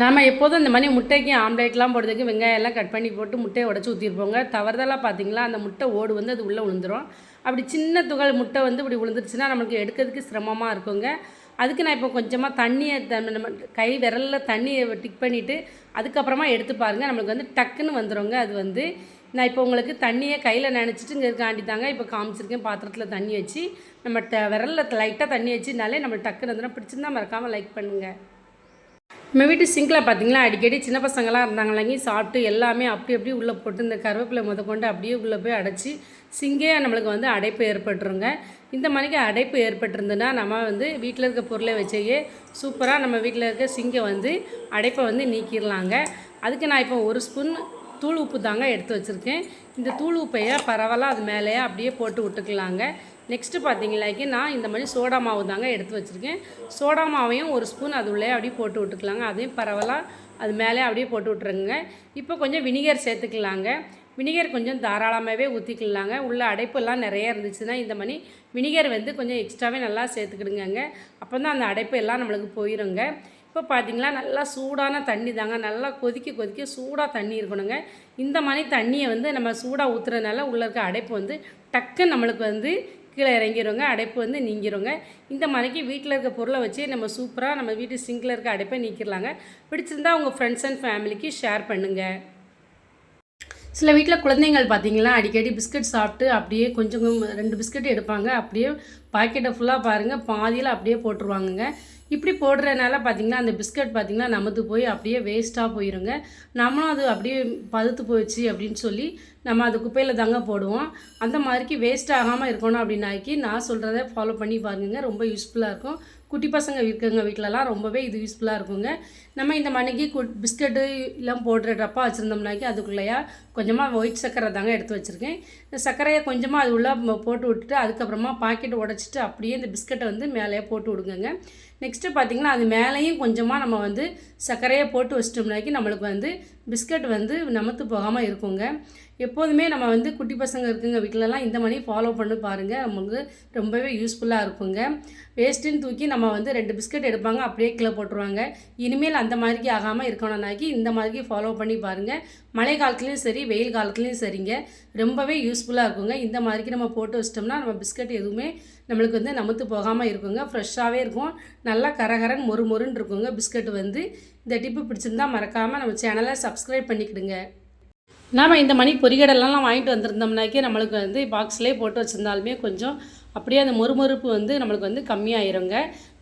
நாம் எப்போதும் இந்த மாதிரி முட்டைக்கு ஆம்லேட்லாம் போடுறதுக்கு வெங்காயம் எல்லாம் கட் பண்ணி போட்டு முட்டையை உடச்சி ஊற்றிருப்போங்க தவறுதலாக பார்த்தீங்களா அந்த முட்டை ஓடு வந்து அது உள்ளே விழுந்துரும் அப்படி சின்ன துகள் முட்டை வந்து இப்படி விழுந்துருச்சுன்னா நம்மளுக்கு எடுக்கிறதுக்கு சிரமமாக இருக்குங்க. அதுக்கு நான் இப்போ கொஞ்சமாக தண்ணியை த- நம்ம கை விரலில் தண்ணியை டிக் பண்ணிவிட்டு அதுக்கப்புறமா எடுத்து பாருங்கள் நம்மளுக்கு வந்து டக்குன்னு வந்துருங்க அது வந்து. நான் இப்போ உங்களுக்கு தண்ணியை கையில் நினச்சிட்டு இங்கே காண்டி தாங்க இப்போ காமிச்சிருக்கேன். பாத்திரத்தில் தண்ணி வச்சு நம்ம ட விரலில் லைட்டாக தண்ணி வச்சுனாலே நம்ம டக்குன்னு வந்துடும் பிடிச்சிருந்தா மறக்காமல் லைக் பண்ணுங்கள் நம்ம வீட்டு சிங்கில் பார்த்தீங்களா அடிக்கடி சின்ன பசங்களாம் இருந்தாங்களாங்க சாப்பிட்டு எல்லாமே அப்படி அப்படியே உள்ளே போட்டு இந்த கருவேப்பிலை முத கொண்டு அப்படியே உள்ளே போய் அடைச்சி சிங்கே நம்மளுக்கு வந்து அடைப்பு ஏற்பட்டுருங்க. இந்த மாதிரிக்கு அடைப்பு ஏற்பட்டிருந்துன்னா நம்ம வந்து வீட்டில் இருக்க பொருளை வச்சே சூப்பராக நம்ம வீட்டில் இருக்க சிங்கை வந்து அடைப்பை வந்து நீக்கிடலாங்க அதுக்கு நான் இப்போ ஒரு ஸ்பூன் தூள் உப்பு தாங்க எடுத்து வச்சுருக்கேன். இந்த தூள் உப்பையை பரவாயில்ல அது மேலேயே அப்படியே போட்டு விட்டுக்கலாங்க. நெக்ஸ்ட்டு பார்த்தீங்களாக்கி நான் இந்த மாதிரி சோடா மாவு தாங்க எடுத்து வச்சுருக்கேன். சோடா மாவையும் ஒரு ஸ்பூன் அது உள்ளே அப்படியே போட்டு விட்டுக்கலாங்க. அதையும் பரவலாக அது மேலே அப்படியே போட்டு விட்ருங்க இப்போ கொஞ்சம் வினிகர் சேர்த்துக்கலாங்க. வினிகர் கொஞ்சம் தாராளமாகவே ஊற்றிக்கலாங்க. உள்ள அடைப்பெல்லாம் நிறைய இருந்துச்சுன்னா இந்த மாதிரி வினிகர் வந்து கொஞ்சம் எக்ஸ்ட்ராவே நல்லா சேர்த்துக்கிடுங்க அப்போ தான் அந்த அடைப்பு எல்லாம் நம்மளுக்கு போயிருங்க. இப்போ பார்த்தீங்களா நல்லா சூடான தண்ணி தாங்க. நல்லா கொதிக்க கொதிக்க சூடாக தண்ணி இருக்கணுங்க. இந்த மாதிரி தண்ணியை வந்து நம்ம சூடாக ஊற்றுறதுனால உள்ளே இருக்க அடைப்பு வந்து டக்குன்னு நம்மளுக்கு வந்து கீழே இறங்கிருங்க அடைப்பு வந்து நீங்கிருங்க. இந்த மாதிரிக்கு வீட்டில் இருக்க பொருளை வச்சு நம்ம சூப்பராக நம்ம வீட்டு சிங்கில் இருக்க அடைப்பை நீக்கிடலாங்க பிடிச்சிருந்தா உங்கள் ஃப்ரெண்ட்ஸ் அண்ட் ஃபேமிலிக்கு ஷேர் பண்ணுங்கள் சில வீட்டில் குழந்தைங்கள் பார்த்தீங்களா அடிக்கடி பிஸ்கட் சாப்பிட்டு அப்படியே கொஞ்சம் கொஞ்சம் ரெண்டு பிஸ்கட் எடுப்பாங்க. அப்படியே பாக்கெட்டை ஃபுல்லாக பாருங்கள் பாதியில் அப்படியே போட்டுருவாங்கங்க. இப்படி போடுறதுனால பார்த்தீங்கன்னா அந்த பிஸ்கட் பார்த்தீங்கன்னா நமது போய் அப்படியே வேஸ்ட்டாக போயிருங்க. நம்மளும் அது அப்படியே பழுத்து போயிடுச்சு அப்படின்னு சொல்லி நம்ம அது குப்பையில் தாங்க போடுவோம். அந்த மாதிரிக்கு வேஸ்ட் ஆகாமல் இருக்கணும் அப்படின்னாக்கி நான் சொல்கிறத ஃபாலோ பண்ணி பாருங்க ரொம்ப யூஸ்ஃபுல்லாக இருக்கும். குட்டி பசங்க இருக்கவங்க வீட்டிலலாம் ரொம்பவே இது யூஸ்ஃபுல்லாக இருக்குங்க. நம்ம இந்த மணிக்கு கு பிஸ்கட்டு எல்லாம் போடுற டப்பா வச்சுருந்தோம்னாக்கி அதுக்குள்ளேயா கொஞ்சமாக ஒயிட் சர்க்கரை தாங்க எடுத்து வச்சுருக்கேன். இந்த சர்க்கரையை கொஞ்சமாக அது உள்ளே போட்டு விட்டுட்டு அதுக்கப்புறமா பாக்கெட் உடச்சிட்டு அப்படியே இந்த பிஸ்கட்டை வந்து மேலேயே போட்டு விடுங்கங்க. நெக்ஸ்ட்டு பார்த்தீங்கன்னா அது மேலேயும் கொஞ்சமாக நம்ம வந்து சர்க்கரையை போட்டு வச்சிட்டோம்னாக்கி நம்மளுக்கு வந்து பிஸ்கட் வந்து நமத்து போகாமல் இருக்குங்க. எப்போதுமே நம்ம வந்து குட்டி பசங்க இருக்குங்க வீட்டிலலாம் இந்த மாதிரி ஃபாலோ பண்ணி பாருங்கள் நமக்கு ரொம்பவே யூஸ்ஃபுல்லாக இருக்குங்க. வேஸ்ட்டுன்னு தூக்கி நம்ம வந்து ரெண்டு பிஸ்கட் எடுப்பாங்க அப்படியே கீழே போட்டுருவாங்க. இனிமேல் அந்த மாதிரிக்கு ஆகாமல் இருக்கணும்னாக்கி இந்த மாதிரிக்கு ஃபாலோ பண்ணி பாருங்கள் மழை காலத்துலேயும் சரி வெயில் காலத்துலேயும் சரிங்க. ரொம்பவே யூஸ்ஃபுல்லாக இருக்குங்க. இந்த மாதிரிக்கு நம்ம போட்டு வச்சிட்டோம்னா நம்ம பிஸ்கட் எதுவுமே நம்மளுக்கு வந்து நமத்து போகாமல் இருக்குங்க. ஃப்ரெஷ்ஷாகவே இருக்கும். நல்லா கரகரன் மொறு மொறுன்னு இருக்குங்க பிஸ்கட் வந்து. இந்த டிப்பு பிடிச்சிருந்தா மறக்காமல் நம்ம சேனலை சப்ஸ்கிரைப் பண்ணிக்கிடுங்க. நாம் இந்த மணி பொறிகடலாம் வாங்கிட்டு வந்திருந்தோம்னாக்கே நம்மளுக்கு வந்து பாக்ஸ்லேயே போட்டு வச்சுருந்தாலுமே கொஞ்சம் அப்படியே அந்த மொறுமொறுப்பு வந்து நம்மளுக்கு வந்து கம்மியாயிருங்க.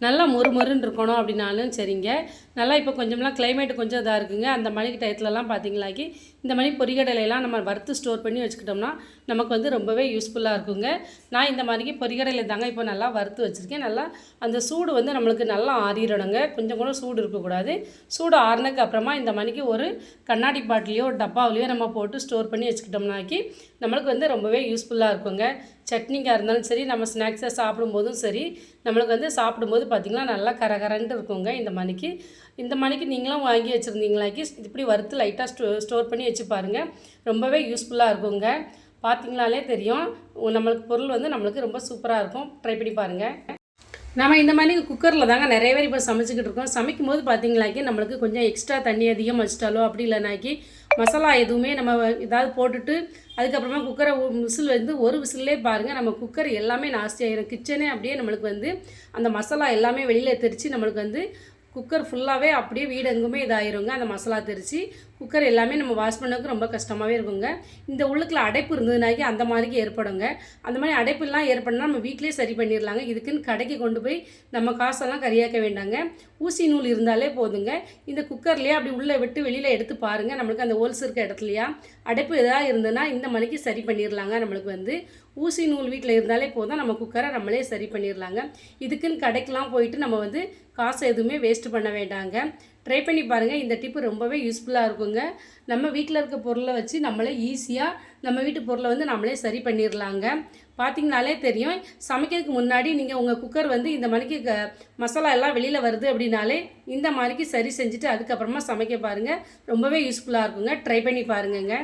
நல்லா மொறுமொறுன்னு இருக்கணும் அப்படின்னாலும் சரிங்க. நல்லா இப்போ கொஞ்சம்லாம் கிளைமேட் கொஞ்சம் இதாக இருக்குங்க. அந்த மணிக்கு டயத்துலலாம் பார்த்தீங்களாக்கி இந்த மணி பொரிகடலையெல்லாம் நம்ம வறுத்து ஸ்டோர் பண்ணி வச்சுக்கிட்டோம்னா நமக்கு வந்து ரொம்பவே யூஸ்ஃபுல்லாக இருக்குங்க. நான் இந்த மாதிரிக்கு பொரிகடலை தாங்க இப்போ நல்லா வறுத்து வச்சுருக்கேன். நல்லா அந்த சூடு வந்து நம்மளுக்கு நல்லா ஆறிடணுங்க. கொஞ்சம் கூட சூடு இருக்கக்கூடாது. சூடு ஆறுனதுக்கு அப்புறமா இந்த மணிக்கு ஒரு கண்ணாடி பாட்டிலையோ டப்பாவிலையோ நம்ம போட்டு ஸ்டோர் பண்ணி வச்சுக்கிட்டோம்னாக்கி நம்மளுக்கு வந்து ரொம்பவே யூஸ்ஃபுல்லாக இருக்குங்க. சட்னிக்காக இருந்தாலும் சரி நம்ம நம்ம ஸ்நாக்ஸை சாப்பிடும்போதும் சரி நம்மளுக்கு வந்து சாப்பிடும்போது பார்த்திங்கன்னா நல்லா கரகரன்ட்டு இருக்குங்க இந்த மணிக்கு. இந்த மணிக்கு நீங்களும் வாங்கி வச்சுருந்தீங்களாக்கி இப்படி வறுத்து லைட்டாக ஸ்டோ ஸ்டோர் பண்ணி வச்சு பாருங்கள் ரொம்பவே யூஸ்ஃபுல்லாக இருக்குங்க. பார்த்தீங்களாலே தெரியும். நம்மளுக்கு பொருள் வந்து நம்மளுக்கு ரொம்ப சூப்பராக இருக்கும். ட்ரை பண்ணி பாருங்கள் நம்ம இந்த மாதிரி குக்கரில் தாங்க நிறைய பேர் இப்போ சமைச்சிக்கிட்டு இருக்கோம். சமைக்கும் போது பார்த்தீங்களாக்கி நம்மளுக்கு கொஞ்சம் எக்ஸ்ட்ரா தண்ணி அதிகம் வச்சிட்டாலோ அப்படி இல்லைனாக்கி மசாலா எதுவுமே நம்ம ஏதாவது போட்டுட்டு அதுக்கப்புறமா குக்கரை விசில் வந்து ஒரு விசிலே பாருங்கள் நம்ம குக்கர் எல்லாமே நாஸ்தி ஆகிடும் கிச்சனே அப்படியே நம்மளுக்கு வந்து அந்த மசாலா எல்லாமே வெளியில் தெரித்து நம்மளுக்கு வந்து குக்கர் ஃபுல்லாகவே அப்படியே வீடு எங்குமே இதாயிருங்க. அந்த மசாலா தெரிச்சு குக்கர் எல்லாமே நம்ம வாஷ் பண்ணதுக்கு ரொம்ப கஷ்டமாகவே இருக்குங்க. இந்த உள்ளுக்குள்ள அடைப்பு இருந்ததுனாக்கி அந்த மாதிரிக்கு ஏற்படுங்க. அந்த மாதிரி அடைப்புலாம் ஏற்படனா நம்ம வீட்டிலே சரி பண்ணிடலாங்க இதுக்குன்னு கடைக்கு கொண்டு போய் நம்ம காசெல்லாம் கரியாக்க வேண்டாங்க. ஊசி நூல் இருந்தாலே போதுங்க. இந்த குக்கர்லேயே அப்படி உள்ளே விட்டு வெளியில் எடுத்து பாருங்கள் நம்மளுக்கு அந்த ஹோல்ஸ் இருக்க இடத்துலையா. அடைப்பு எதாவது இருந்ததுன்னா இந்த மணிக்கு சரி பண்ணிடலாங்க நம்மளுக்கு வந்து. ஊசி நூல் வீட்டில் இருந்தாலே போதும். நம்ம குக்கரை நம்மளே சரி பண்ணிடலாங்க இதுக்குன்னு கடைக்கெலாம் போயிட்டு நம்ம வந்து காசு எதுவுமே வேஸ்ட்டு பண்ண வேண்டாங்க. ட்ரை பண்ணி பாருங்கள் இந்த டிப்பு ரொம்பவே யூஸ்ஃபுல்லாக இருக்குங்க. நம்ம வீட்டில் இருக்க பொருளை வச்சு நம்மளே ஈஸியாக நம்ம வீட்டு பொருளை வந்து நம்மளே சரி பண்ணிடலாங்க பார்த்தீங்கனாலே தெரியும். சமைக்கிறதுக்கு முன்னாடி நீங்கள் உங்கள் குக்கர் வந்து இந்த மணிக்கு க மசாலா எல்லாம் வெளியில் வருது அப்படின்னாலே இந்த மாதிரிக்கு சரி செஞ்சுட்டு அதுக்கப்புறமா சமைக்க பாருங்கள் ரொம்பவே யூஸ்ஃபுல்லாக இருக்குங்க. ட்ரை பண்ணி பாருங்கங்க.